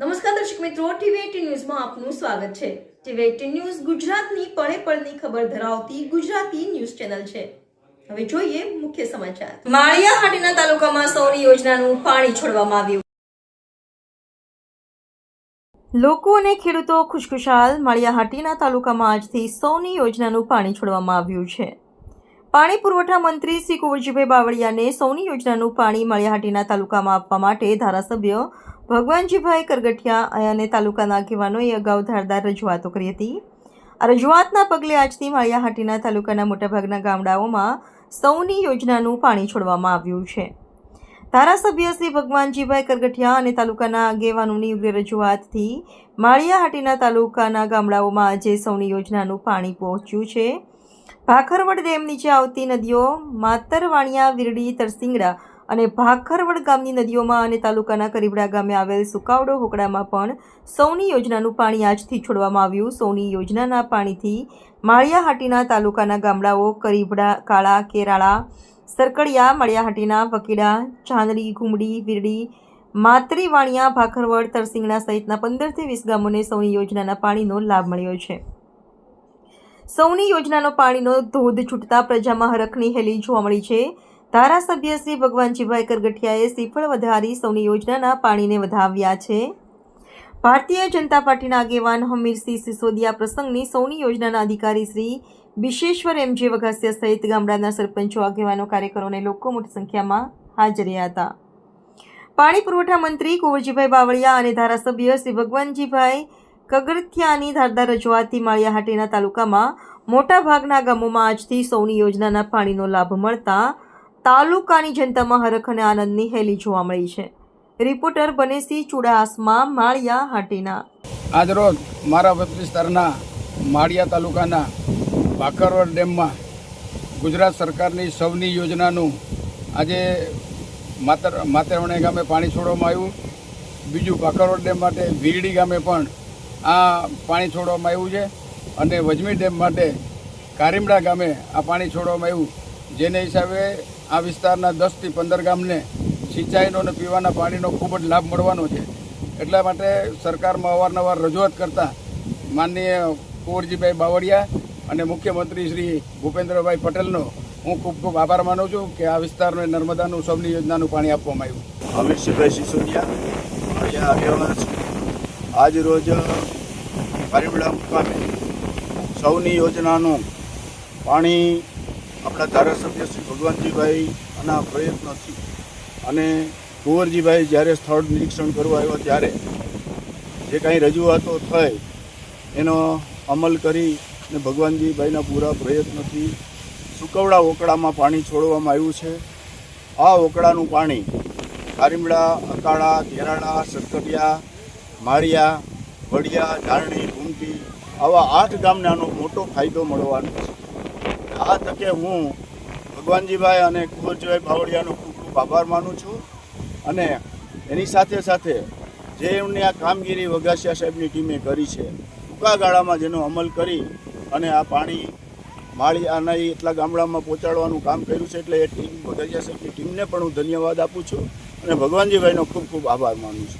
નમસ્કાર દર્શક મિત્રો ટીવી ન્યૂઝમાં આપનું સ્વાગત છે. ટીવી ન્યૂઝ ગુજરાતની પળે પળની ખબર ધરાવતી ગુજરાતી ન્યૂઝ ચેનલ છે. હવે જોઈએ મુખ્ય સમાચાર. માળિયા હાટીના તાલુકામાં સૌની યોજનાનું પાણી છોડવામાં આવ્યું. લોકો અને ખેડૂતો ખુશખુશાલ માળિયાહાટીના તાલુકામાં આજથી સૌની યોજનાનું પાણી છોડવામાં આવ્યું છે. પાણી પુરવઠા મંત્રી શ્રી કુંવરજીભાઈ બાવળિયાને સૌની યોજનાનું પાણી માળિયાહાટીના તાલુકામાં આપવા માટે ધારાસભ્ય ભગવાનજીભાઈ કરગઠિયા અને તાલુકાના આગેવાનોએ અગાઉ ધારદાર રજૂઆતો કરી હતી. આ રજૂઆતના પગલે આજથી માળિયાહાટીના તાલુકાના મોટાભાગના ગામડાઓમાં સૌની યોજનાનું પાણી છોડવામાં આવ્યું છે. ધારાસભ્ય શ્રી ભગવાનજીભાઈ કરગઠિયા અને તાલુકાના આગેવાનોની ઉગ્ર રજૂઆતથી માળિયાહાટીના તાલુકાના ગામડાઓમાં આજે સૌની યોજનાનું પાણી પહોંચ્યું છે. ભાખરવડ ડેમ નીચે આવતી નદીઓ, માતરવાણિયા, વિરડી, તરસિંગડા અને ભાખરવડ ગામની નદીઓમાં અને તાલુકાના કરીબડા ગામે આવેલ સુકાવડો હોકડામાં પણ સૌની યોજનાનું પાણી આજથી છોડવામાં આવ્યું. સૌની યોજનાના પાણીથી માળિયાહાટીના તાલુકાના ગામડાઓ કરીબડા, કાળા, કેરાળા, સરકડિયા, માળિયાહાટીના વકીડા ચાંદડી ઘુમડી, વીરડી, માતરીવાણિયા, ભાખરવડ, તરસિંગણા સહિતના પંદરથી વીસ ગામોને સૌની યોજનાના પાણીનો લાભ મળ્યો છે. સૌની યોજનાનો પાણીનો ધોધ છૂટતા પ્રજામાં હરખની હેલી જોવા મળી છે. ધારાસભ્ય શ્રી ભગવાનજીભાઈ કરગઠિયાએ શ્રીફળ વધારી સૌની યોજનાના પાણીને વધાવ્યા છે. ભારતીય જનતા પાર્ટીના આગેવાન હમીરસિંહ સિસોદિયા પ્રસંગની સૌની યોજનાના અધિકારી શ્રી વિશેશ્વર એમજે વઘાસિયા સહિત ગામડાના સરપંચો, આગેવાનો કાર્યકરો અને લોકો મોટી સંખ્યામાં હાજર રહ્યા હતા. પાણી પુરવઠા મંત્રી કુંવરજીભાઈ બાવળિયા અને ધારાસભ્ય શ્રી ભગવાનજીભાઈ કગરથિયાની ધારદાર રજૂઆતથી માળિયાહાટીના તાલુકામાં મોટાભાગના ગામોમાં આજથી સૌની યોજનાના પાણીનો લાભ મળતા તાલુકાની જનતામાં હરખ અને આનંદની હેલી જોવા મળી છે. રિપોર્ટર બનેસી ચુડાસમા, માળિયા હાટીના. આજરોજ મારા વિસ્તારના માળિયા તાલુકાના ભાખરવડ ડેમમાં ગુજરાત સરકારની સૌની યોજનાનું આજે માતર માતરવણે ગામે પાણી છોડવામાં આવ્યું. બીજું ભાખરવડ ડેમ માટે વીરડી ગામે પણ આ પાણી છોડવામાં આવ્યું છે અને વજમી ડેમ માટે કારીમડા ગામે આ પાણી છોડવામાં આવ્યું. જેને હિસાબે આ વિસ્તારના દસથી પંદર ગામને સિંચાઈનો અને પીવાના પાણીનો ખૂબ જ લાભ મળવાનો છે. એટલા માટે સરકારમાં અવારનવાર રજૂઆત કરતાં માનનીય કુંવરજીભાઈ બાવળિયા અને મુખ્યમંત્રી શ્રી ભૂપેન્દ્રભાઈ પટેલનો હું ખૂબ ખૂબ આભાર માનું છું કે આ વિસ્તારને નર્મદાનું સૌની યોજનાનું પાણી આપવામાં આવ્યું. અમિતસિંહભાઈ સિસોદિયા, અહીંયા આજ રોજ કારીમડા મુકામે સૌની યોજનાનું પાણી આપણા ધારાસભ્ય શ્રી ભગવાનજીભાઈ આના પ્રયત્નથી. અને કુંવરજીભાઈ જ્યારે સ્થળ નિરીક્ષણ કરવા આવ્યા ત્યારે જે કાંઈ રજૂઆતો થઈ, એનો અમલ કરી અને ભગવાનજીભાઈના પૂરા પ્રયત્નથી સુકવડા ઓકડામાં પાણી છોડવામાં આવ્યું છે. આ ઓકડાનું પાણી કારીમડા અકાળા, કેરાળા સરકડિયા માળિયા, વડિયા, ધારણી ઘૂમટી આવા આઠ ગામને આનો મોટો ફાયદો મળવાનો છે. આ તકે હું ભગવાનજીભાઈ અને કુંવરજીભાઈ બાવળિયાનો ખૂબ ખૂબ આભાર માનું છું. અને એની સાથે સાથે જે એમની આ કામગીરી વગાસિયા સાહેબની ટીમે કરી છે, ટૂંકા ગાળામાં જેનો અમલ કરી અને આ પાણી માળી આના એટલા ગામડામાં પહોંચાડવાનું કામ કર્યું છે એટલે એ ટીમ વગાસિયા સાહેબની ટીમને પણ હું ધન્યવાદ આપું છું અને ભગવાનજીભાઈનો ખૂબ ખૂબ આભાર માનું છું.